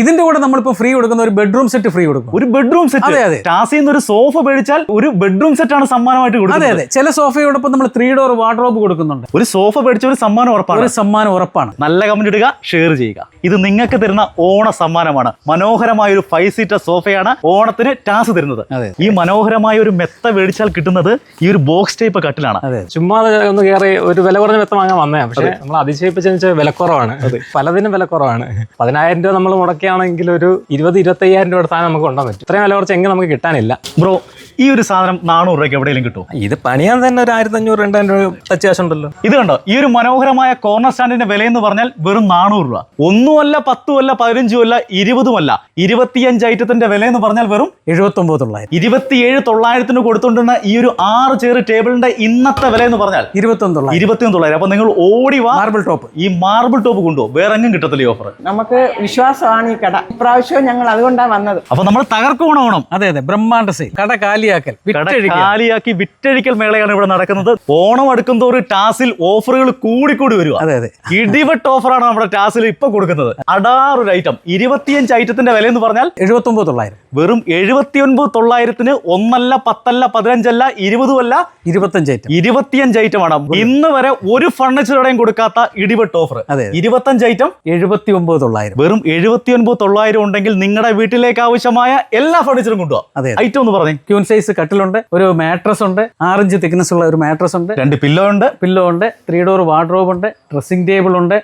ഇതിന്റെ കൂടെ നമ്മളിപ്പോ ഫ്രീ കൊടുക്കുന്ന ഒരു ബെഡ്റൂം സെറ്റ് ഫ്രീ കൊടുക്കും. ഒരു ബെഡ്റൂം സെറ്റ് അതെ, അതെ. ടാസിൽ നിന്ന് ഒരു സോഫ മേടിച്ചാൽ ഒരു ബെഡ്റൂം സെറ്റ് ആണ് സമ്മാനമായിട്ട് കൊടുക്കുന്നത്. അതെ അതെ. ചില സോഫയോടൊപ്പം നമ്മൾ ത്രീ ഡോർ വാർഡ്രോബ് കൊടുക്കുന്നുണ്ട്. ഒരു സോഫ മേടിച്ച ഒരു സമ്മാനം ഉറപ്പാണ്. ഒരു സമ്മാനം ഉറപ്പാണ്. നല്ല കമന്റ് ഇടുക ഷെയർ ചെയ്യുക. ഇത് നിങ്ങൾക്ക് തരുന്ന ഓണ സമ്മാനമാണ്. മനോഹരമായ ഒരു ഫൈവ് സീറ്റർ സോഫയാണ് ഓണത്തിന് ടാസ് തരുന്നത്. അതെ. ഈ മനോഹരമായ ഒരു മെത്ത മേടിച്ചാൽ കിട്ടുന്നത് ഈ ഒരു ബോക്സ് ടൈപ്പ് കട്ടിലാണ്. അതെ. ചുമ്മാ അത് ഒന്ന് കയറി ഒരു വില കുറഞ്ഞ മെത്ത വാങ്ങാൻ വന്നേ പക്ഷേ നമ്മൾ അതിശയിപ്പിച്ചാൽ വെച്ചാൽ വിലക്കുറവാണ്. പലതിനും വിലക്കുറവാണ്. പതിനായിരം രൂപ നമ്മൾ മുടക്കുകയാണെങ്കിൽ ഒരു ഇരുപത് ഇരുപത്തയ്യായിരം രൂപ സാധനം നമുക്ക് കൊണ്ടുപോകാൻ പറ്റും. ഇത്രയും വില കുറച്ച് എങ്ങനെ നമുക്ക് കിട്ടാനില്ല. ബ്രോ ഈ ഒരു സാധനം നാനൂറ് രൂപയ്ക്ക് എവിടെയെങ്കിലും കിട്ടും ഇത് പണിയാൻ തന്നെ ഒരു ആയിരത്തി അഞ്ഞൂറ് രണ്ടായിരം രൂപ ടച്ച് കാശ് ഉണ്ടല്ലോ. ഇത് കണ്ടോ? ഈ ഒരു മനോഹരമായ കോർണർ സ്റ്റാൻഡിന്റെ വില എന്ന് പറഞ്ഞാൽ വെറും നാനൂറ് രൂപ. ഒന്നുമല്ല പത്തുമല്ല പതിനഞ്ചുമല്ല ഇരുപതുമല്ല. ഇരുപത്തിയഞ്ച് ഐറ്റത്തിന്റെ വില എന്ന് പറഞ്ഞാൽ വെറും എഴുപത്തി ഒമ്പത് തൊള്ളായിരം. ഇരുപത്തിയേഴ് തൊള്ളായിരത്തിന് കൊടുത്തുകൊണ്ടിരുന്ന ഈ ഒരു ആറ് ചെയർ ടേബിളിന്റെ ഇന്നത്തെ വില എന്ന് പറഞ്ഞാൽ ഇരുപത്തി ഒന്ന് തൊള്ളായിരം. ഇരുപത്തിയൊന്ന് തൊള്ളായിരം. അപ്പൊ നിങ്ങൾ ഓടി വാ. മാർബിൾ ടോപ്പ് ഈ മാർബിൾ ടോപ്പ് കൊണ്ടുപോകും വേറെ എങ്ങും കിട്ടത്തില്ല ഈ ഓഫർ നമുക്ക് വിശ്വാസമാണ് ഈ കട. ഇപ്രാവശ്യം ഞങ്ങൾ അതുകൊണ്ടാണ് വന്നത്. അപ്പൊ നമ്മൾ തകർക്കോണം അതെ അതെ. ബ്രഹ്മാണ്ട സെയിൽ കട കാലിയാക്കൽ കാലിയാക്കി വിറ്റഴിക്കൽ മേളയാണ് ഇവിടെ നടക്കുന്നത്. ഓണം അടുക്കും തോറും ടാസിൽ ഓഫറുകൾ കൂടിക്കൂടി വരിക. അതെ അതെ. ഇടിവെട്ട് ഓഫറാണ് നമ്മുടെ ടാസിൽ ഇപ്പൊ കൊടുക്കുന്നത്. അടാറൊരു ഐറ്റം ഇരുപത്തിയഞ്ച് ഐറ്റത്തിന്റെ വില എന്ന് പറഞ്ഞാൽ എഴുപത്തി ഒമ്പത് തൊള്ളായിരം. വെറും എഴുപത്തി ഒൻപത് തൊള്ളായിരത്തിന് ഒന്നല്ല പത്തല്ല പതിനഞ്ചല്ല ഇരുപതുമല്ല ഇരുപത്തഞ്ച് ഐറ്റം ഇരുപത്തിയഞ്ച് ഐറ്റമാണ് ഇന്ന് വരെ ഒരു ഫർണിച്ചറുടെയും കൊടുക്കാത്ത ഇടിവെട്ട് ഓഫർ അതെ. ഇരുപത്തഞ്ച് ഐറ്റം എഴുപത്തി ഒമ്പത് തൊള്ളായിരം. വെറും എഴുപത്തി ഒൻപത് തൊള്ളായിരം ഉണ്ടെങ്കിൽ നിങ്ങളുടെ വീട്ടിലേക്ക് ആവശ്യമായ എല്ലാ ഫർണിച്ചറും കൊണ്ടുപോകാം അതെ. ഐറ്റം എന്ന് പറഞ്ഞേ. ക്യൂൻ സൈസ് കട്ടിലുണ്ട് ഒരു മാട്രസ് ഉണ്ട് ആറിഞ്ച് തിക്നെസ് ഉള്ള ഒരു മാട്രസ് ഉണ്ട്. രണ്ട് പില്ലോ ഉണ്ട്. പില്ലോ ഉണ്ട് ത്രീ ഡോർ വാർഡ്രോബ് ഉണ്ട് ഡ്രസ്സിംഗ് ടേബിൾ ഉണ്ട്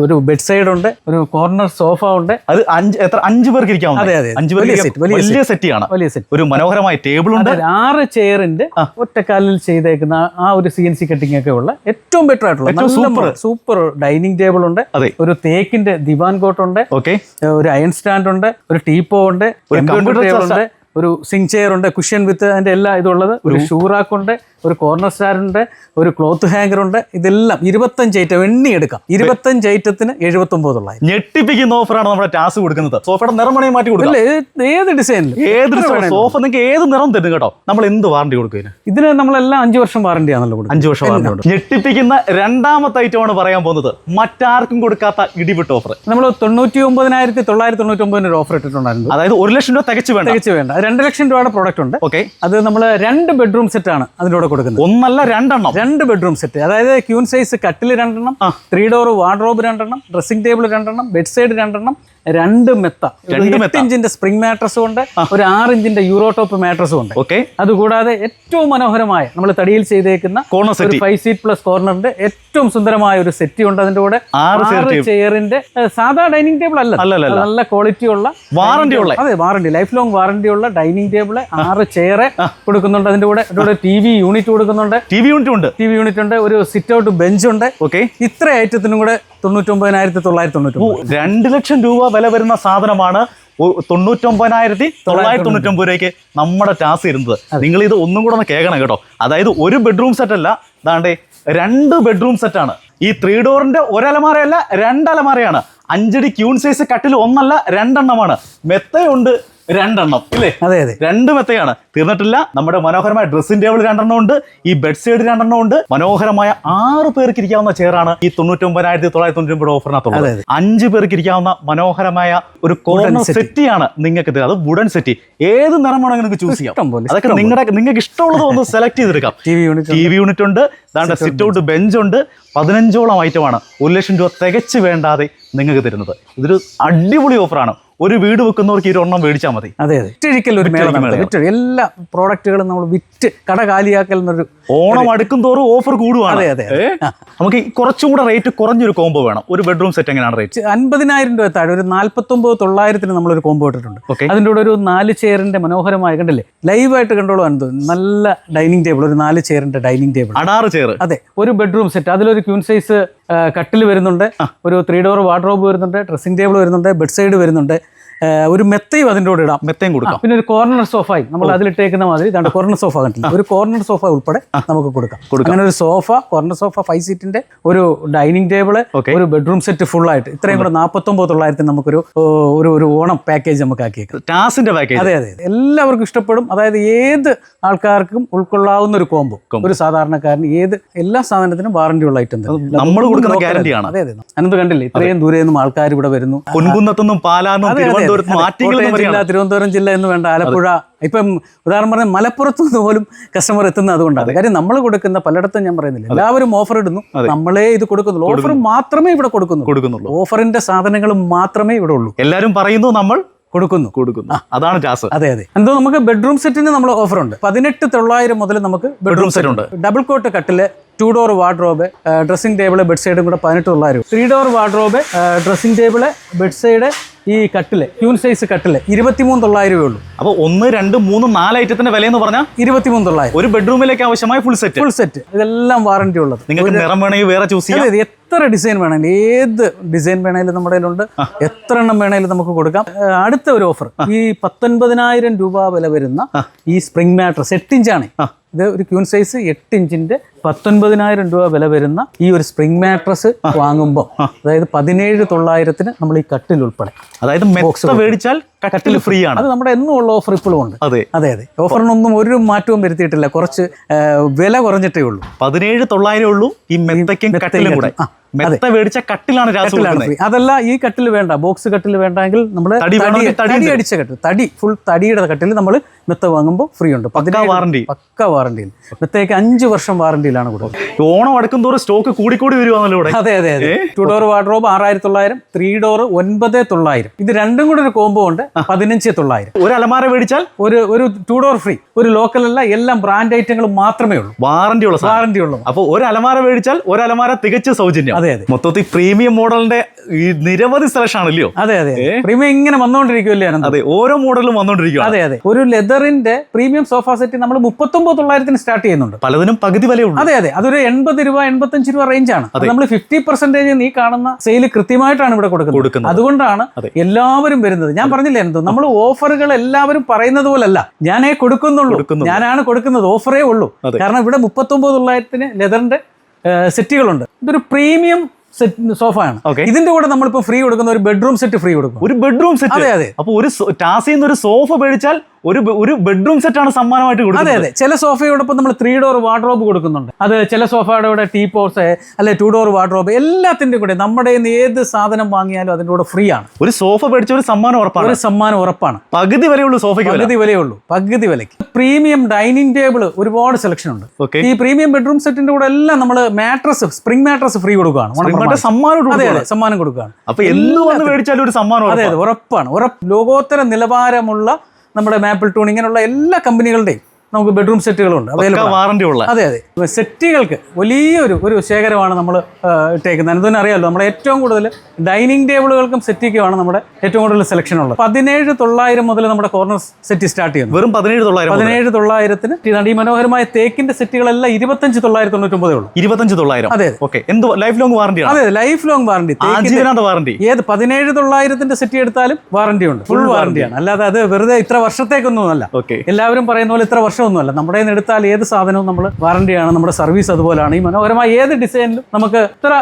ഒരു ബെഡ് സൈഡ് ഉണ്ട് ഒരു കോർണർ സോഫ ഉണ്ട്. അത് അഞ്ച് എത്ര അഞ്ച് പേർക്ക് ഇരിക്കാം അതെ, അതെ. അഞ്ച് പേർക്ക് വലിയ സെറ്റ് ആണ്. വലിയ സെറ്റ് ഒരു മനോഹരമായ ടേബിൾ ഉണ്ട്. ആറ് ചെയറിന്റെ ഒറ്റക്കാലിൽ ചെയ്തേക്കുന്ന ആ- ഒരു സി എൻ സി കട്ടിംഗ് ഒക്കെ ഉള്ള ഏറ്റവും ബെറ്റർ ആയിട്ടുള്ള സൂപ്പർ സൂപ്പർ ഡൈനിങ് ടേബിൾ ഉണ്ട്. ഒരു തേക്കിന്റെ ദിവാൻ കോട്ട് ഉണ്ട് ഓക്കെ ഒരു അയൺ സ്റ്റാൻഡ് ഉണ്ട്. ഒരു ടീപ്പോ ഉണ്ട്. ഒരു കമ്പ്യൂട്ടർ ടേബിൾ ഉണ്ട്. ഒരു സിങ് ചെയർ ഉണ്ട് കുഷ്യൻ വിത്ത് അതിന്റെ എല്ലാ ഇതുള്ളത് ഒരു ഷൂറാക്ക് ഉണ്ട്. ഒരു കോർണർ സ്റ്റാറിന്റെ ഒരു ക്ലോത്ത് ഹാങ്കർ ഉണ്ട്. ഇതെല്ലാം ഇരുപത്തഞ്ച് ഐറ്റം എണ്ണി എടുക്കാം. ഇരുപത്തഞ്ച് ഐറ്റത്തിന് എഴുപത്തി ഒമ്പത് തൊള്ളായിരം ഞെട്ടിപ്പിക്കുന്ന ഓഫറാണ് നമ്മുടെ ടാസ് കൊടുക്കുന്നത്. സോഫയുടെ നിറം വേണമെങ്കിൽ മാറ്റി കൊടുക്കാം. ഇല്ല ഇത് ഏത് ഡിസൈനിൽ ഏത് സോഫ നിങ്ങൾക്ക് ഏത് നിറം തരും കേട്ടോ? നമ്മൾ എന്ത് വാറണ്ടി കൊടുക്കും ഇതിന്? നമ്മളെല്ലാം അഞ്ച് വർഷം വാറണ്ടി ആണല്ലോ അഞ്ച് വർഷം വാറണ്ടി ഉണ്ട് ഞെട്ടിപ്പിക്കുന്ന രണ്ടാമത്തെ ആണ് പറയാൻ പോകുന്നത്. മറ്റാർക്കും കൊടുക്കാത്ത ഇടിവിട്ട് ഓഫർ നമ്മൾ തൊണ്ണൂറ്റി ഒമ്പതിനായിരത്തി തൊള്ളായിരത്തി തൊണ്ണൂറ്റി ഒമ്പതിന് ഒരു ഓഫർ ഇട്ടിട്ടുണ്ടായിരുന്നു. അതായത് ഒരു ലക്ഷം രൂപ തികച്ചു വേണ്ട. തികച്ചു വേണ്ട. രണ്ട് ലക്ഷം രൂപയുടെ പ്രോഡക്റ്റ് ഉണ്ട്. ഓക്കെ അത് നമ്മൾ രണ്ട് ബെഡ്റൂം സെറ്റ് ആണ് അതിന്റെ കൂടെ കൊടുക്കുന്നത്? ഒന്നല്ല രണ്ടെണ്ണം. രണ്ട് ബെഡ്റൂം സെറ്റ് അതായത് ക്യൂൺ സൈസ് കട്ടിൽ രണ്ടെണ്ണം ത്രീ ഡോർ വാർഡ്രോബ് രണ്ടെണ്ണം ഡ്രസ്സിംഗ് ടേബിൾ രണ്ടെണ്ണം ബെഡ് സൈഡ് രണ്ടെണ്ണം രണ്ട് മെത്ത. രണ്ട് എട്ട് ഇഞ്ചിന്റെ സ്പ്രിംഗ് മാട്രസും ഉണ്ട് ഒരു ആറ് ഇഞ്ചിന്റെ യൂറോ ടോപ്പ് മാട്രസും ഉണ്ട്. ഓക്കെ അതുകൂടാതെ ഏറ്റവും മനോഹരമായ നമ്മൾ തടിയിൽ ചെയ്തേക്കുന്ന കോർണർ ഒരു ഫൈവ് സീറ്റ് പ്ലസ് കോർണറിന്റെ ഏറ്റവും സുന്ദരമായ ഒരു സെറ്റ് ഉണ്ട് അതിന്റെ കൂടെ. ആറ് ചെയറിന്റെ സാധാ ഡൈനിങ് ടേബിൾ അല്ല. നല്ല ക്വാളിറ്റി ഉള്ള വാറന്റി ഉള്ള. അതെ വാറന്റി ലൈഫ് ലോങ് വാറന്റി ഉള്ള ഡൈനിങ് ടേബിൾ ആറ് ചെയർ കൊടുക്കുന്നുണ്ട് അതിന്റെ കൂടെ. അതിന്റെ കൂടെ ടി വി യൂണിറ്റ് കൊടുക്കുന്നുണ്ട്. ടി വി യൂണിറ്റ് ഉണ്ട്. ടി വി യൂണിറ്റ് ഉണ്ട്. ഒരു സിറ്റ് ഔട്ട് ബെഞ്ച് ഉണ്ട്. ഓക്കെ ഇത്ര ഐറ്റത്തിനും കൂടെ തൊണ്ണൂറ്റൊമ്പതിനായിരത്തി തൊള്ളായിരത്തി തൊണ്ണൂറ്റി രണ്ട് ലക്ഷം രൂപ വില വരുന്ന സാധനമാണ് തൊണ്ണൂറ്റൊമ്പതിനായിരത്തി തൊള്ളായിരത്തി തൊണ്ണൂറ്റൊമ്പത് രൂപയ്ക്ക് നമ്മുടെ ടാസ് ഇരുന്നത്. നിങ്ങൾ ഇത് ഒന്നും കൂടെ ഒന്ന് കേൾക്കണം കേട്ടോ. അതായത് ഒരു ബെഡ്റൂം സെറ്റ് അല്ല അതാണ്ട് രണ്ട് ബെഡ്റൂം സെറ്റാണ് ഈ ത്രീ ഡോറിന്റെ ഒരലമാരയല്ല രണ്ടലമാരയാണ്. അഞ്ചടി ക്യൂൺ സൈസ് കട്ടിൽ ഒന്നല്ല രണ്ടെണ്ണമാണ്. മെത്തയുണ്ട് രണ്ടെണ്ണം ഇല്ലേ? അതെ അതെ. രണ്ട് മെത്തയാണ്. തീർന്നിട്ടില്ല. നമ്മുടെ മനോഹരമായ ഡ്രസ്സിംഗ് ടേബിൾ രണ്ടെണ്ണം ഉണ്ട്. ഈ ബെഡ് സൈഡ് രണ്ടെണ്ണം ഉണ്ട്. മനോഹരമായ ആറ് പേർക്ക് ഇരിക്കാവുന്ന ചെയറാണ് ഈ തൊണ്ണൂറ്റൊമ്പതിനായിരത്തി തൊള്ളായിരത്തി തൊണ്ണൂറ്റി ഒമ്പത് ഓഫറിനകത്തുള്ളത് അഞ്ച് പേർക്ക് ഇരിക്കാവുന്ന മനോഹരമായ ഒരു കോർണർ സെറ്റി സെറ്റിയാണ് നിങ്ങൾക്ക് അത് വുഡൻ സെറ്റി ഏത് നിറം വേണമെങ്കിൽ നിങ്ങൾക്ക് ചൂസ് ചെയ്യാം. അതൊക്കെ നിങ്ങളുടെ നിങ്ങൾക്ക് ഇഷ്ടമുള്ളത് ഒന്ന് സെലക്ട് ചെയ്തെടുക്കാം. ടി വി യൂണിറ്റ് ഉണ്ട്. ദാണ്ട സിറ്റ് ഔട്ട് ബെഞ്ച് ഉണ്ട്. പതിനഞ്ചോളം ഐറ്റമാണ് ഒരു ലക്ഷം രൂപ തികച്ച് വേണ്ടാതെ നിങ്ങൾക്ക് തരുന്നത്. ഇതൊരു അടിപൊളി ഓഫറാണ് ഒരു വീട് വെക്കുന്നവർക്ക് ഒരു ഒരെണ്ണം മേടിച്ചാൽ മതി. അതെ അതെ. വിറ്റഴിക്കൽ ഒരു. വിറ്റഴി എല്ലാ പ്രോഡക്റ്റുകളും നമ്മൾ വിറ്റ് കട കാലിയാക്കൽ എന്നൊരു ഓണം അടുക്കും തോറും ഓഫർ കൂടുവാണ്. അതെ, അതെ. നമുക്ക് കുറച്ചും കൂടെ റേറ്റ് കുറഞ്ഞൊരു കോംബോ വേണം. ഒരു ബെഡ്റൂം സെറ്റ് എങ്ങനെയാണ് റേറ്റ് അൻപതിനായിരം രൂപ താഴെ ഒരു നാൽപ്പത്തൊമ്പത് തൊള്ളായിരത്തിന് നമ്മളൊരു കോംബോ ഇട്ടിട്ടുണ്ട്. അതിന്റെ കൂടെ ഒരു നാല് ചെയറിന്റെ മനോഹരമായ കണ്ടില്ലേ? ലൈവായിട്ട് കണ്ടോളൂ അനന്ത്. നല്ല ഡൈനിങ് ടേബിൾ ഒരു നാല് ചെയറിന്റെ ഡൈനിങ് ടേബിൾ അടാറ് അതെ. ഒരു ബെഡ്റൂം സെറ്റ് അതിലൊരു ക്യൂൻ സൈസ് കട്ടിൽ വരുന്നുണ്ട്. ഒരു ത്രീ ഡോർ വാർഡ്രോബ് വരുന്നുണ്ട്. ഡ്രസ്സിംഗ് ടേബിൾ വരുന്നുണ്ട്. ബെഡ് സൈഡ് വരുന്നുണ്ട്. ഒരു മെത്തയും അതിന്റെ കൂടെ ഇടാം. മെത്തയും കൊടുക്കാം. പിന്നെ ഒരു കോർണർ സോഫായി നമ്മൾ അതിലിട്ടേക്കുന്ന മാതിരി ഇതാണ് കോർണർ സോഫ കണ്ടില്ല ഒരു കോർണർ സോഫ ഉൾപ്പെടെ നമുക്ക് കൊടുക്കാം. അങ്ങനെ ഒരു സോഫ കോർണർ സോഫ ഫൈവ് സീറ്റിന്റെ ഒരു ഡൈനിങ് ടേബിൾ ഒരു ബെഡ്റൂം സെറ്റ് ഫുൾ ആയിട്ട് ഇത്രയും കൂടെ നാൽപ്പത്തൊമ്പത് തൊള്ളായിരത്തി നമുക്കൊരു ഒരു ഒരു ഓണം പാക്കേജ് നമുക്ക് ആക്കിയേക്കാം. ടാസിന്റെ പാക്കേജ് അതെ അതെ എല്ലാവർക്കും ഇഷ്ടപ്പെടും. അതായത് ഏത് ആൾക്കാർക്കും ഉൾക്കൊള്ളാവുന്ന ഒരു കോംബോ ഒരു സാധാരണക്കാരന് ഏത് എല്ലാ സാധനത്തിനും വാറന്റി ഉള്ള ഐറ്റം നമ്മൾ കൊടുക്കുന്ന ഗ്യാരണ്ടിയാണ്. അതെ അതെ അനന്ത് കണ്ടില്ലേ? ഇത്രയും ദൂരെ നിന്നും ആൾക്കാർ ഇവിടെ വരുന്നു. പൊൻകുന്നത്തുനിന്നും പാലാന്നും തിരുവനന്തപുരത്തും ജില്ല തിരുവനന്തപുരം ജില്ല എന്ന് വേണ്ട ആലപ്പുഴ. ഇപ്പം ഉദാഹരണം പറഞ്ഞാൽ മലപ്പുറത്തു നിന്ന് പോലും കസ്റ്റമർ എത്തുന്നത് അതുകൊണ്ടാണ്. കാര്യം നമ്മൾ കൊടുക്കുന്ന പലയിടത്തും ഞാൻ പറയുന്നില്ല. എല്ലാവരും ഓഫർ ഇടുന്നു. നമ്മളെ ഇത് കൊടുക്കുന്നുള്ളൂ. ഓഫർ മാത്രമേ ഇവിടെ കൊടുക്കുന്നുള്ളൂ. കൊടുക്കുന്നുള്ളൂ. ഓഫറിന്റെ സാധനങ്ങൾ മാത്രമേ ഇവിടെ ഉള്ളൂ. എല്ലാവരും പറയുന്നു നമ്മൾ കൊടുക്കുന്നു. കൊടുക്കുന്നു. അതാണ് ക്ലാസ് അതെ അതെ. എന്തോ നമുക്ക് ബെഡ്റൂം സെറ്റിന് നമ്മൾ ഓഫർ ഉണ്ട്. പതിനെട്ട് തൊള്ളായിരം മുതൽ നമുക്ക് ബെഡ്റൂം സെറ്റ് ഉണ്ട്. ഡബിൾ കോട്ട് കട്ടിൽ two door wardrobe dressing table bed സൈഡും കൂടെ പതിനെട്ട് തൊള്ളായിരം three door wardrobe dressing table bedside ഈ കട്ടിൽ ക്യൂൺ സൈസ് കട്ടിൽ ഇരുപത്തിമൂന്ന് തൊള്ളായിരം രൂപ ഉള്ളൂ. അപ്പൊ ഒന്ന് രണ്ട് മൂന്ന് നാല് ഐറ്റത്തിന്റെ വില എന്ന് പറഞ്ഞാൽ ഇരുപത്തിമൂന്ന് തൊള്ളായിരം. ഒരു ബെഡ്റൂമിലേക്ക് ആവശ്യമായ ഫുൾ സെറ്റ് ഫുൾ സെറ്റ് ഇതെല്ലാം വാറണ്ടി ഉള്ളത്. നിങ്ങൾക്ക് നിറം വേണമെങ്കിൽ വേറെ ചൂസ് ചെയ്യാം. എത്ര ഡിസൈൻ വേണമെങ്കിലും ഏത് ഡിസൈൻ വേണമെങ്കിലും നമ്മുടെ കയ്യിലുണ്ട്. എത്ര എണ്ണം വേണമെങ്കിലും നമുക്ക് കൊടുക്കാം. അടുത്ത ഒരു ഓഫർ ഈ പത്തൊൻപതിനായിരം രൂപ വില വരുന്ന ഈ സ്പ്രിംഗ് മാട്രസ് എട്ട് ഇഞ്ചാണ് ഇത് ഒരു ക്യൂൺ സൈസ് എട്ട് ഇഞ്ചിന്റെ പത്തൊൻപതിനായിരം രൂപ വില വരുന്ന ഈ ഒരു സ്പ്രിംഗ് മാട്രസ് വാങ്ങുമ്പോൾ അതായത് പതിനേഴ് തൊള്ളായിരത്തിന് നമ്മൾ ഈ കട്ടിൽ ഉൾപ്പെടെ അതായത് ബോക്സ് മേടിച്ചാൽ കട്ടിൽ ഫ്രീ ആണ്. അത് നമ്മുടെ എന്നും ഉള്ള ഓഫർ ഇപ്പോഴും ഉണ്ട്. അതെ. അതെ അതെ. ഓഫറിനൊന്നും ഒരു മാറ്റവും വരുത്തിയിട്ടില്ല. കുറച്ച് വില കുറഞ്ഞിട്ടേ ഉള്ളൂ. പതിനേഴ് തൊള്ളായിരം ഉള്ളൂ ഈ മെത്തയ്ക്കും കട്ടിലും കൂടെ. മെത്ത മേടിച്ച കട്ടിലാണ് അതല്ല ഈ കട്ടിൽ വേണ്ട. ബോക്സ് കട്ടിൽ വേണ്ടെങ്കിൽ നമ്മൾ തടി അടിച്ച കട്ടിൽ തടി ഫുൾ തടിയുടെ കട്ടിൽ നമ്മൾ മെത്ത വാങ്ങുമ്പോൾ ഫ്രീ ഉണ്ട്. പതിനേഴ് വാറണ്ടി. പക്ക വാറണ്ടിയിൽ മെത്തയ്ക്ക് അഞ്ച് വർഷം വാറണ്ടിയിലാണ് കൊടുക്കുന്നത്. ഓണം അടുക്കും തോറും സ്റ്റോക്ക് കൂടിക്കൂടി വരുവാണല്ലോ ഇവിടെ. അതെ അതെ അതെ. ടു ഡോർ വാർഡ്രോബ് ആറായിരത്തി തൊള്ളായിരം ത്രീ ഡോർ ഒൻപത് തൊള്ളായിരം. ഇത് രണ്ടും കൂടെ ഒരു കോംബോ ഉണ്ട് പതിനഞ്ച് തൊള്ളായിരം. ഒരു അലമാര മേടിച്ചാൽ? ഒരു ഒരു ടു ഡോർ ഫ്രീ ഒരു ലോക്കൽ അല്ല എല്ലാം ബ്രാൻഡ് ഐറ്റങ്ങൾ മാത്രമേ ഉള്ളൂ. വാറന്റി ഉള്ള വാറന്റി ഉള്ളൂ. അപ്പൊ ഒരു അലമാര മേടിച്ചാൽ ഒരു അലമാര തികച്ച് സൗജന്യം. അതെ, അതെ. മൊത്തത്തിൽ പ്രീമിയം മോഡലിന്റെ ഈ നിരവധി സെലക്ഷൻ ആണല്ലോ. അതെ അതെ പ്രീമിയം ഇങ്ങനെ വന്നുകൊണ്ടിരിക്കുമല്ലേ അതെ ഓരോ മോഡലും വന്നുകൊണ്ടിരിക്കും അതെ അതെ. ഒരു ലെതറിന്റെ പ്രീമിയം സോഫ സെറ്റ് നമ്മൾ മുപ്പത്തൊമ്പത് തൊള്ളായിരത്തിന് സ്റ്റാർട്ട് ചെയ്യുന്നുണ്ട്. പലതിനും പകുതി വിലയുള്ളൂ. അതെ അതെ. അതൊരു എൺപത് രൂപ എൺപത്തഞ്ച് രൂപ റേഞ്ച് ആണ്. നമ്മൾ ഫിഫ്റ്റി പെർസെന്റേജ് നീ കാണുന്ന സെയിൽ കൃത്യമായിട്ടാണ് ഇവിടെ കൊടുക്കുന്നത്. അതുകൊണ്ടാണ് എല്ലാവരും വരുന്നത്. ഞാൻ പറഞ്ഞില്ലേ എന്തോ നമ്മൾ ഓഫറുകൾ എല്ലാവരും പറയുന്നത് പോലല്ല. ഞാനേ കൊടുക്കുന്നുള്ളൂ. ഞാനാണ് കൊടുക്കുന്നത്. ഓഫറേ ഉള്ളൂ. കാരണം ഇവിടെ മുപ്പത്തൊമ്പത് തൊള്ളായിരത്തിന് ലെതറിന്റെ സെറ്റുകളുണ്ട്. ഇതൊരു പ്രീമിയം സെറ്റ് സോഫയാണ് Okay. ഇതിന്റെ കൂടെ നമ്മളിപ്പോ ഫ്രീ കൊടുക്കുന്ന ഒരു ബെഡ്റൂം സെറ്റ് ഫ്രീ കൊടുക്കും. ഒരു ബെഡ്റൂം സെറ്റ് അതെ അതെ. അപ്പൊ ഒരു ടാസിന്ന് ഒരു സോഫ മേടിച്ചാൽ ഒരു ഒരു ബെഡ്റൂം സെറ്റ് ആണ് സമ്മാനമായിട്ട് കൊടുക്കുന്നത് അതെ. അതെ ചില സോഫയോടൊപ്പം നമ്മൾ ത്രീ ഡോർ വാർഡ്രോബ് കൊടുക്കുന്നുണ്ട്. അത് ചില സോഫയുടെ കൂടെ ടീ പോസ് അല്ലെ ടു ഡോർ വാർഡ്രോബ് എല്ലാത്തിന്റെ കൂടെ നമ്മുടെ ഏത് സാധനം വാങ്ങിയാലും അതിന്റെ കൂടെ ഫ്രീ ആണ്. ഒരു സോഫ മേടിച്ച ഒരു സമ്മാനം ഉറപ്പാണ്. ഒരു സമ്മാനം ഉറപ്പാണ്. പകുതി വിലയുള്ളൂ സോഫയ്ക്ക് പകുതി വിലയുള്ളൂ പകുതി വിലയ്ക്ക്. പ്രീമിയം ഡൈനിങ് ടേബിൾ ഒരുപാട് സെലക്ഷൻ ഉണ്ട്. ഈ പ്രീമിയം ബെഡ്റൂം സെറ്റിന്റെ കൂടെ എല്ലാം നമ്മൾ മാട്രസ് സ്പ്രിംഗ് മാട്രസ് ഫ്രീ കൊടുക്കുകയാണ്. സമ്മാനം അതെ അതെ സമ്മാനം കൊടുക്കുകയാണ്. അപ്പൊ എന്ത് വന്ന് മേടിച്ചാലും ഒരു സമ്മാനം അതെ ഉറപ്പാണ്. അതെ ഉറപ്പാണ്. ഉറപ്പ് ലോകോത്തര നിലവാരമുള്ള നമ്മുടെ മാപ്പിൾ ടൂൺ ഇങ്ങനെയുള്ള എല്ലാ കമ്പനികളുടെയും നമുക്ക് ബെഡ്റൂം സെറ്റുകളുണ്ട് വാറണ്ടി ഉള്ള. അതെ അതെ. സെറ്റുകൾക്ക് വലിയൊരു ഒരു ശേഖരമാണ് നമ്മൾ ഇട്ടേക്കുന്നത്. അതിന് അറിയാമല്ലോ നമ്മുടെ ഏറ്റവും കൂടുതൽ ഡൈനിങ് ടേബിളുകൾക്കും സെറ്റിക്കുമാണ് നമ്മുടെ ഏറ്റവും കൂടുതൽ സെലക്ഷൻ ഉള്ളത്. പതിനേഴ് തൊള്ളായിരം മുതൽ നമ്മുടെ കോർണർ സെറ്റ് സ്റ്റാർട്ട് ചെയ്യുന്നു. വെറും പതിനേഴ് തൊള്ളായിരം. പതിനേഴ് തൊള്ളായിരത്തിന് ഈ മനോഹരമായ തേക്കിന്റെ സെറ്റുകളെല്ലാം ഇരുപത്തഞ്ച് തൊള്ളായിരത്തി തൊണ്ണൂറ്റൊമ്പതേ ഉള്ളൂ. ഇരുപത്തഞ്ച് തൊള്ളായിരം. അതെ ഓക്കെ. എന്ത് ലൈഫ് ലോങ് വാറണ്ടി അതെ ലൈഫ് ലോങ് വാറണ്ടി വാറന്റി ഏത് പതിനേഴ് തൊള്ളായിരത്തിന്റെ സെറ്റ് എടുത്താലും വാറണ്ടി ഉണ്ട്. ഫുൾ വാറണ്ടിയാണ് അല്ലാതെ അത് വെറുതെ ഇത്ര വർഷത്തേക്കൊന്നുമല്ല ഓക്കെ. എല്ലാവരും പറയുന്ന പോലെ ഇത്ര വർഷമൊന്നുമല്ല നമ്മുടെ നിന്ന് എടുത്താൽ ഏത് സാധനവും നമ്മൾ വാറണ്ടിയാണ് നമ്മുടെ സർവീസ് അതുപോലെയാണ് ഈ മനോഹരമായ ഏത് ഡിസൈനിലും നമുക്ക് ഇത്ര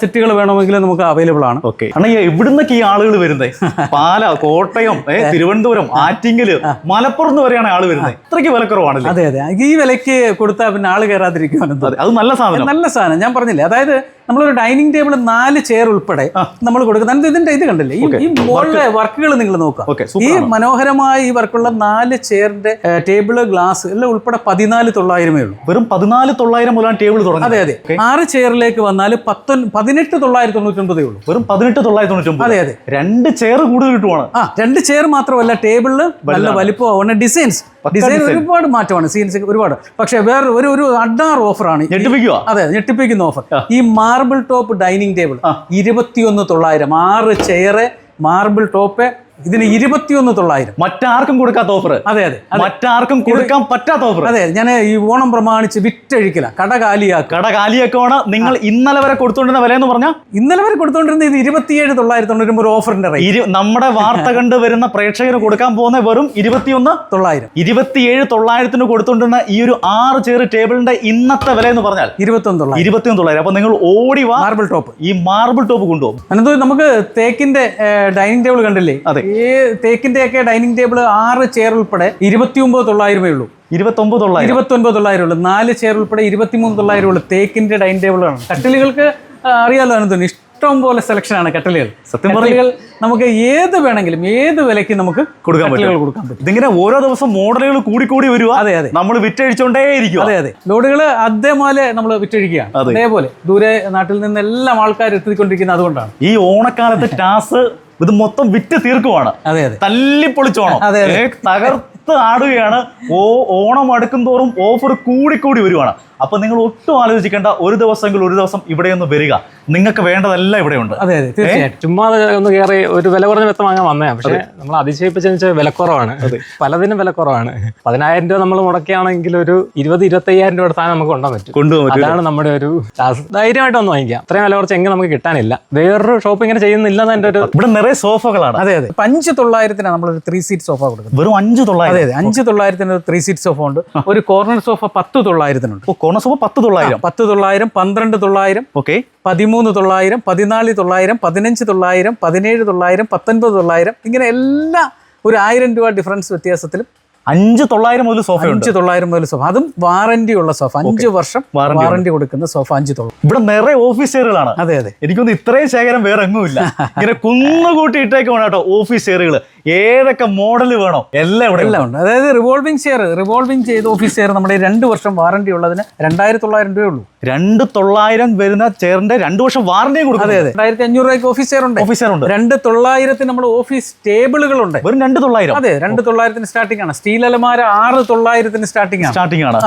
സെറ്റുകൾ വേണമെങ്കിലും നമുക്ക് അവൈലബിൾ ആണ്. ഓക്കെ ഈ എവിടുന്നൊക്കെ ഈ ആളുകൾ വരുന്നത് പാല കോട്ടയം തിരുവനന്തപുരം ആറ്റിങ്ങൽ മലപ്പുറം വരെയാണ് ആൾ വരുന്നത് ഇത്രയ്ക്ക് വിലക്കുറവാണ് അതെ അതെ. ഈ വിലയ്ക്ക് കൊടുത്താൽ പിന്നെ ആൾ കയറാതിരിക്കുവാനെന്തോ അത് നല്ല സാധനം. നല്ല സാധനം. ഞാൻ പറഞ്ഞില്ലേ അതായത് നമ്മളൊരു ഡൈനിങ് ടേബിൾ നാല് ചെയർ ഉൾപ്പെടെ നമ്മൾ കൊടുക്കുന്നത് ഇതിന്റെ ഇത് കണ്ടില്ലേ? ഈ- മോളിലെ മുകളിലെ വർക്കുകൾ നിങ്ങൾ നോക്കുക. ഈ മനോഹരമായ ഈ വർക്കുള്ള നാല് ചെയറിന്റെ ടേബിൾ ഗ്ലാസ് എല്ലാം ഉൾപ്പെടെ പതിനാല് തൊള്ളായിരമേ ഉള്ളൂ. വെറും പതിനാല് തൊള്ളായിരം മുതലാണ് ടേബിൾ തുടങ്ങുന്നത്. അതെ അതെ. ആറ് ചെയറിലേക്ക് വന്നാൽ പത്തൊൻ പതിനെട്ട് തൊള്ളായിരത്തി തൊണ്ണൂറ്റൊമ്പതേ ഉള്ളൂ. വെറും പതിനെട്ട് തൊള്ളായിരത്തി തൊണ്ണൂറ്റി അതെ അതെ. രണ്ട് ചെയർ കൂടുതൽ കിട്ടുവാണ്. ആ രണ്ട് ചെയർ മാത്രമല്ല ടേബിളിൽ നല്ല വലിപ്പമാണ് ഡിസൈൻസ്. ഡിസൈൻ ഒരുപാട് മാറ്റമാണ് സീൻസ് ഒരുപാട്. പക്ഷേ വേറെ ഒരു ഒരു അഡാർ ഓഫറാണ് ഞെട്ടിപ്പിക്കുക അതെ ഞെട്ടിപ്പിക്കുന്ന ഓഫർ. ഈ മാർബിൾ ടോപ്പ് ഡൈനിങ് ടേബിൾ ഇരുപത്തിയൊന്ന് തൊള്ളായിരം. ആറ് ചെയറ് മാർബിൾ ടോപ്പ് ഇതിന് ഇരുപത്തിയൊന്ന് തൊള്ളായിരം. മറ്റാർക്കും കൊടുക്കാത്ത ഓഫർ അതെ അതെ മറ്റാർക്കും കൊടുക്കാൻ പറ്റാത്ത ഓഫർ അതെ ഞാൻ ഈ ഓണം പ്രമാണിച്ച് വിറ്റഴിക്കില്ല കട കാലിയാക്കുക കട നിങ്ങൾ ഇന്നലെ വരെ കൊടുത്തോണ്ടിരുന്ന വില എന്ന് പറഞ്ഞാൽ ഇന്നലെ വരെ കൊടുത്തോണ്ടിരുന്ന ഇത് ഇരുപത്തിയേഴ് തൊള്ളായിരത്തി തൊണ്ണൂറ്റി ഒരു ഓഫറിന്റെ റേറ്റ് ഇരു നമ്മുടെ വാർത്ത കണ്ട് വരുന്ന പ്രേക്ഷകന് കൊടുക്കാൻ പോകുന്ന വെറും ഇരുപത്തിയൊന്ന് തൊള്ളായിരം. ഇരുപത്തിയേഴ് തൊള്ളായിരത്തിന് കൊടുത്തോണ്ടിരുന്ന ഈ ഒരു ആറ് ചെയർ ടേബിളിന്റെ ഇന്നത്തെ വില എന്ന് പറഞ്ഞാൽ ഇരുപത്തൊന്ന് തൊള്ളായിരം. ഇരുപത്തിയൊന്ന് തൊള്ളായിരം. അപ്പൊ നിങ്ങൾ ഓടി മാർബിൾ ടോപ്പ് ഈ മാർബിൾ ടോപ്പ് കൊണ്ടുപോകും. അനന്തു നമുക്ക് തേക്കിന്റെ ഡൈനിങ് ടേബിൾ കണ്ടില്ലേ? അതെ. ഈ തേക്കിന്റെ ഒക്കെ ഡൈനിങ് ടേബിൾ ആറ് ചെയർ ഉൾപ്പെടെ ഇരുപത്തി ഒമ്പത് തൊള്ളായിരമേ ഉള്ളൂ. ഇരുപത്തൊമ്പത് തൊള്ളായിരം. ഇരുപത്തി തൊള്ളായിരം ഉള്ളൂ. നാല് ചെയർ ഉൾപ്പെടെ ഇരുപത്തിമൂന്ന് തൊള്ളായിരം ഉള്ളൂ. തേക്കിന്റെ ഡൈനിങ് ടേബിളാണ് കട്ടിലുകൾക്ക് അറിയാലോ അനന്തു ഇഷ്ടം പോലെ സെലക്ഷനാണ് കട്ടിലുകൾ. സത്യം കട്ടിലുകൾ നമുക്ക് ഏത് വേണമെങ്കിലും ഏത് വിലയ്ക്ക് നമുക്ക് കൊടുക്കാൻ പറ്റും. കൊടുക്കാൻ പറ്റും. ഇതിങ്ങനെ ഓരോ ദിവസം മോഡലുകൾ കൂടി കൂടി വരുക അതെ, അതെ. നമ്മൾ വിറ്റഴിച്ചോണ്ടേ ഇരിക്കുക അതെ അതെ. ലോഡുകൾ അതേപോലെ നമ്മൾ വിറ്റഴിക്കുകയാണ് അതെ. അതേപോലെ ദൂരെ നാട്ടിൽ നിന്ന് എല്ലാം ആൾക്കാർ എത്തിക്കൊണ്ടിരിക്കുന്നത് അതുകൊണ്ടാണ്. ഈ ഓണക്കാലത്ത് ടാസ് ഇത് മൊത്തം വിറ്റ് തീർക്കുവാണ്. തല്ലിപ്പൊളിച്ചോണം തകർത്ത് ആടുകയാണ്. ഓ ഓണം അടുക്കും തോറും ഓഫർ കൂടി കൂടി വരുവാണ്. അപ്പൊ നിങ്ങൾ ഒട്ടും ആലോചിക്കേണ്ട ഒരു ദിവസമെങ്കിൽ ഒരു ദിവസം ഇവിടെ ഒന്ന് വരിക. നിങ്ങൾക്ക് വേണ്ടതെല്ലാം ഇവിടെയുണ്ട്. അതെ അതെ തീർച്ചയായിട്ടും ചുമ്മാ ഒന്ന് കയറി ഒരു വില കുറഞ്ഞ വെത്തം വാങ്ങാൻ വന്നേ പക്ഷേ നമ്മൾ അതിശയിപ്പിച്ചെന്ന് വിലക്കുറവാണ്. പലതിനും വിലക്കുറവാണ്. പതിനായിരം രൂപ നമ്മൾ മുടക്കുകയാണെങ്കിൽ ഒരു ഇരുപത് ഇരുപത്തയ്യായിരം രൂപ എടുത്താൽ നമുക്ക് കൊണ്ടുപോകാൻ പറ്റും. കൊണ്ടുപോകും അതാണ് നമ്മുടെ ഒരു ധൈര്യമായിട്ട് ഒന്ന് വാങ്ങിക്കാം. അത്രയും വില കുറച്ച് എങ്ങനെ നമുക്ക് കിട്ടാനില്ല. വേറൊരു ഷോപ്പ് ഇങ്ങനെ ചെയ്യുന്നില്ല എന്റെ ഒരു ഇവിടെ നിറയെ സോഫകളാണ്. അതെ അതെ. അഞ്ച് തൊള്ളായിരത്തിനാണ് ഒരു ത്രീ സീറ്റ് സോഫ കൊടുക്കുന്നത്. വെറും അഞ്ച് അതെ തൊള്ളായിരം. അതെ അഞ്ച് തൊള്ളായിരത്തിന് ഒരു ത്രീ സീറ്റ് സോഫ ഉണ്ട്. ഒരു കോർണർ സോഫ പത്ത് തൊള്ളായിരത്തിനുണ്ട്. കോർണർ സോഫ പത്ത് തൊള്ളായിരം. പത്ത് തൊള്ളായിരം പന്ത്രണ്ട് തൊള്ളായിരം ഓക്കെ. പതിമൂന്ന് തൊള്ളായിരം പതിനാല് തൊള്ളായിരം പതിനഞ്ച് തൊള്ളായിരം പതിനേഴ് തൊള്ളായിരം പത്തൊൻപത് തൊള്ളായിരം ഇങ്ങനെ എല്ലാ ഒരു ആയിരം രൂപ ഡിഫറൻസ് വ്യത്യാസത്തിലും അഞ്ച് തൊള്ളായിരം മുതൽ സോഫ അഞ്ച് തൊള്ളായിരം മുതൽ സോഫ. അതും വാറന്റി ഉള്ള സോഫ. അഞ്ച് വർഷം വാറന്റി കൊടുക്കുന്ന സോഫ അഞ്ച് തൊള്ളായിരം. ഇവിടെ നിറയെ ഓഫീസ് ചെയറുകളാണ് അതെ അതെ. എനിക്കൊന്ന് ഇത്രയും ശേഖരം വേറെ എങ്ങുമില്ല. ഇങ്ങനെ കുന്നുകൂട്ടി ഇട്ടേക്കുവാണ് കേട്ടോ ഓഫീസ് ചെയറുകൾ ഏതൊക്കെ മോഡൽ വേണോ എല്ലാം ഇവിടെ എല്ലാം ഉണ്ട്. അതായത് റിവോൾവിംഗ് ചെയർ റിവോൾവിംഗ് ചെയ്ത ഓഫീസ് ചെയർ നമ്മുടെ രണ്ട് വർഷം വാറണ്ടി ഉള്ളതിന് രണ്ടായിരത്തി തൊള്ളായിരം രൂപയേ ഉള്ളൂ. രണ്ട് തൊള്ളായിരം വരുന്ന ചെയറിന്റെ രണ്ട് വർഷം വാറണ്ടിയും കൊടുക്കും അതെ അതെ. രണ്ടായിരത്തി അഞ്ഞൂറ് രൂപയ്ക്ക് ഓഫീസ് ചെയർ ഉണ്ട്. ഓഫീസ് ചെയർ ഉണ്ട്. രണ്ട് തൊള്ളായിരത്തിന് നമ്മുടെ ഓഫീസ് ടേബിളുകൾ ഉണ്ട്. വെറും രണ്ട് തൊള്ളായിരം. അതെ രണ്ട് തൊള്ളായിരത്തിന് സ്റ്റാർട്ടിംഗ് ആണ്. സ്റ്റീൽ അലമാര ആറ് തൊള്ളായിരത്തിന് സ്റ്റാർട്ടിംഗ് ആണ്. സ്റ്റാർട്ടിംഗ് ആണ്.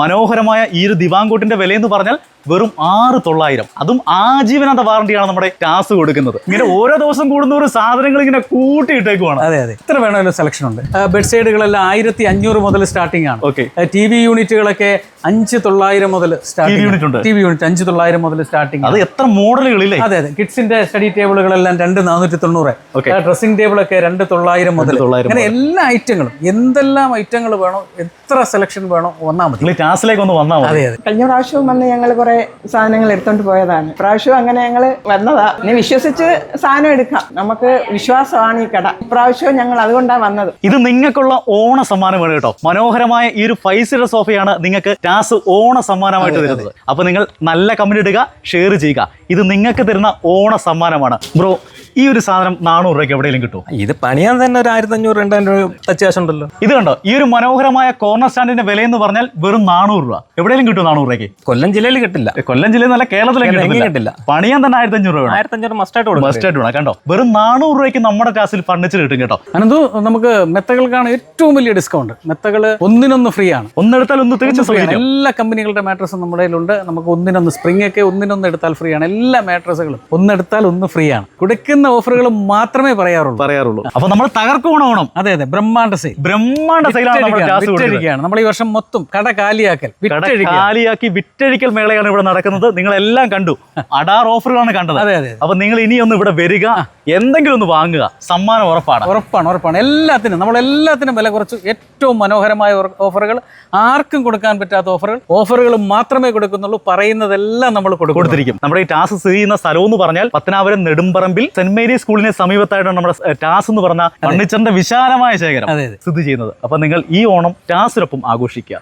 മനോഹരമായ ഈ ഒരു ദിവാങ്കോട്ടിന്റെ വില എന്ന് പറഞ്ഞാൽ വെറും ആറ് തൊള്ളായിരം. അതും ആജീവനാന്ത വാറണ്ടിയാണ് നമ്മുടെ ടാസ് കൊടുക്കുന്നത്. ഇങ്ങനെ ഓരോ ദിവസം കൂടുന്ന കൂടുന്നവരും സാധനങ്ങൾ ഇങ്ങനെ കൂട്ടിയിട്ടേക്കുവാണ് അതെ അതെ. എത്ര വേണമെങ്കിലും സെലക്ഷൻ ഉണ്ട്? ബെഡ് സൈഡുകളെല്ലാം ആയിരത്തി അഞ്ഞൂറ് മുതൽ സ്റ്റാർട്ടിംഗ് ആണ്. ഓക്കെ ടി വി യൂണിറ്റുകളൊക്കെ അഞ്ച് തൊള്ളായിരം മുതൽ സ്റ്റാർട്ടിംഗ്. ടി വി യൂണിറ്റ് അഞ്ച് തൊള്ളായിരം മുതൽ സ്റ്റാർട്ടിംഗ് അത് എത്ര മോഡലുകളില്ലേ അതെ അതെ. കിഡ്സിന്റെ സ്റ്റഡി ടേബിളുകളെല്ലാം രണ്ട് നാനൂറ്റി തൊണ്ണൂറ്. Okay. ഡ്രസ്സിംഗ് ടേബിളൊക്കെ രണ്ട് തൊള്ളായിരം മുതൽ. തൊള്ളായിരം അങ്ങനെ എല്ലാ ഐറ്റങ്ങളും എന്തെല്ലാം ഐറ്റങ്ങൾ വേണോ എത്ര സെലക്ഷൻ വേണോ വന്നാൽ മതി. ക്ലാസ്സിലേക്ക് ഒന്ന് വന്നാൽ മതി. അതെ അതെ. കഴിഞ്ഞ പ്രാവശ്യവും വന്ന് ഞങ്ങൾ കുറെ സാധനങ്ങൾ എടുത്തോണ്ട് പോയതാണ്. പ്രാവശ്യം അങ്ങനെ ഞങ്ങൾ വന്നതാ. വിശ്വസിച്ച് സാധനം എടുക്കാം. നമുക്ക് വിശ്വാസമാണ് ഈ കട. ഇപ്രാവശ്യവും ഞങ്ങൾ അതുകൊണ്ടാണ് വന്നത്. ഇത് നിങ്ങൾക്കുള്ള ഓണ സമ്മാനമാണ് കേട്ടോ. മനോഹരമായ ഈ ഒരു ഫൈവ് സീറ്റർ സോഫയാണ് നിങ്ങൾക്ക് ടാസ് ഓണ സമ്മാനമായിട്ട് തരുന്നത്. അപ്പൊ നിങ്ങൾ നല്ല കമന്റ് ഇടുക ഷെയർ ചെയ്യുക. ഇത് നിങ്ങൾക്ക് തരുന്ന ഓണ സമ്മാനമാണ്. ബ്രോ ഈ ഒരു സാധനം നാനൂറ് രൂപയ്ക്ക് എവിടെയെങ്കിലും കിട്ടും ഇത് പണിയാൻ തന്നെ ഒരു ആയിരത്തി അഞ്ഞൂറ് രണ്ടായിരം രൂപ ടച്ച് ഉണ്ടല്ലോ ഇത് കണ്ടോ? ഈ ഒരു മനോഹരമായ കോർണർ സ്റ്റാൻഡിന്റെ വില എന്ന് പറഞ്ഞാൽ വെറും നാനൂറ് രൂപ. എവിടെയെങ്കിലും കിട്ടും നാനൂറ് രൂപയ്ക്ക്? കൊല്ലം ജില്ലയിൽ കിട്ടില്ല. കൊല്ലം ജില്ലയിൽ നല്ല കേരളത്തിലേക്ക് കിട്ടില്ല. കിട്ടില്ല. പണിയാൻ തന്നെ ആയിരത്തി അഞ്ഞൂറ് രൂപ ആയിരത്തി അഞ്ഞൂറ് മസ്റ്റായിട്ട് കൊടുക്കും മസ്റ്റ് ആയിട്ട് വേണം കണ്ടോ? വെറും നാനൂറ് രൂപയ്ക്ക് നമ്മുടെ ക്ലാസ്സിൽ ഫർണിച്ചർ കിട്ടും കേട്ടോ. അനന്തു നമുക്ക് മെത്തകൾക്കാണ് ഏറ്റവും വലിയ ഡിസ്കൗണ്ട് മെത്തകൾ ഒന്നിനൊന്ന് ഫ്രീ ആണ്. ഒന്നെടുത്താൽ ഒന്ന് തികച്ചും ഫ്രീ ആണ്. എല്ലാ കമ്പനികളുടെ മാട്രസും നമ്മുടെ കയ്യിലുണ്ട്. നമുക്ക് ഒന്നിനൊന്ന് സ്പ്രിംഗ് ഒക്കെ ഒന്നിനൊന്ന് എടുത്താൽ ഫ്രീ ആണ്. എല്ലാ മാട്രസുകളും ഒന്നെടുത്താൽ ഒന്ന് ഫ്രീ ആണ്. കൊടുക്കുന്ന ഓഫറുകൾ മാത്രമേ പറയാറുള്ളൂ. പറയാറുള്ളൂ. അപ്പൊ നമ്മൾ തകർക്കോണം ഓണം അതെ അതെ. ബ്രഹ്മാണ്ട സെയിൽ. ബ്രഹ്മാണ്ട കൊടുക്കുന്നത്. നമ്മൾ ഈ വർഷം മൊത്തം കട കാലിയാക്കൽ കട കാലിയാക്കി വിറ്റഴിക്കൽ മേളയാണ് ഇവിടെ നടക്കുന്നത്. നിങ്ങൾ എല്ലാം കണ്ടു. അടാർ ഓഫറുകളാണ് കണ്ടത്. അതെ അതെ അപ്പൊ നിങ്ങൾ ഇനി ഒന്ന് ഇവിടെ വരിക. എന്തെങ്കിലും ഒന്ന് വാങ്ങുക. സമ്മാനം ഉറപ്പാണ്. ഉറപ്പാണ് ഉറപ്പാണ്. എല്ലാത്തിനും നമ്മൾ എല്ലാത്തിനും വില കുറച്ച് ഏറ്റവും മനോഹരമായ ഓഫറുകൾ. ആർക്കും കൊടുക്കാൻ പറ്റാത്ത ഓഫറുകൾ. ഓഫറുകൾ മാത്രമേ കൊടുക്കുന്നുള്ളൂ. പറയുന്നതെല്ലാം നമ്മൾ കൊടുക്കും കൊടുത്തിരിക്കും. നമ്മുടെ ഈ ടാസ് സ്ഥിതി ചെയ്യുന്ന സ്ഥലം എന്ന് പറഞ്ഞാൽ പത്തനാപുരം നെടുമ്പറമ്പിൽ സെന്റ് മേരി സ്കൂളിന് സമീപത്തായിട്ടാണ് നമ്മുടെ ടാസ് എന്ന് പറഞ്ഞ ഫർണിച്ചറിന്റെ വിശാലമായ ശേഖരം സ്ഥിതി ചെയ്യുന്നത്. അപ്പൊ നിങ്ങൾ ഈ ഓണം ടാസിനൊപ്പം ആഘോഷിക്കുക.